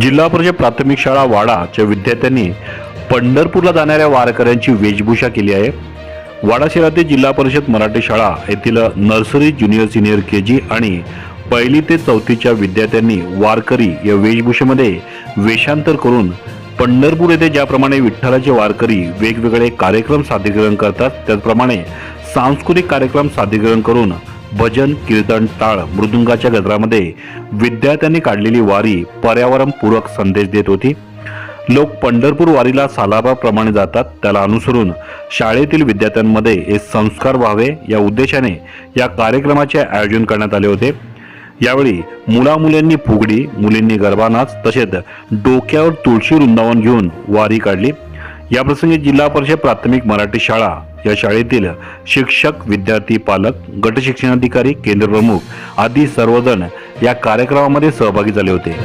जिल्हा परिषद प्राथमिक शाळा वाडाच्या विद्यार्थ्यांनी पंढरपूरला जाणाऱ्या वारकऱ्यांची वेशभूषा केली आहे. वाडा शहरातील जिल्हा परिषद मराठी शाळा येथील nursery junior senior K G आणि पहिली ते चौथीच्या विद्यार्थ्यांनी वारकरी या वेशभूषेमध्ये वेषांतर करून पंढरपूर येथे ज्याप्रमाणे विठ्ठलाचे वारकरी वेगवेगळे कार्यक्रम सादरीकरण करतात त्याचप्रमाणे सांस्कृतिक कार्यक्रम सादरीकरण करून भजन कीर्तन टाळ मृदुंगाच्या गजरामध्ये विद्यार्थ्यांनी काढलेली वारी पर्यावरणपूरक संदेश देत होती. लोक पंढरपूर वारीला सालाबाप्रमाणे जातात. त्याला अनुसरून शाळेतील विद्यार्थ्यांमध्ये हे संस्कार व्हावे या उद्देशाने या कार्यक्रमाचे आयोजन करण्यात आले होते. यावेळी मुलामुलींनी फुगडी मुलींनी गरबा नाच तसेच डोक्यावर तुळशी वृंदावन घेऊन वारी काढली. याप्रसंगी जिल्हा परिषद प्राथमिक मराठी शाळा या शाळेतील शिक्षक विद्यार्थी पालक गट शिक्षणाधिकारी केंद्र प्रमुख आदी सर्वजण या कार्यक्रमामध्ये सहभागी झाले होते.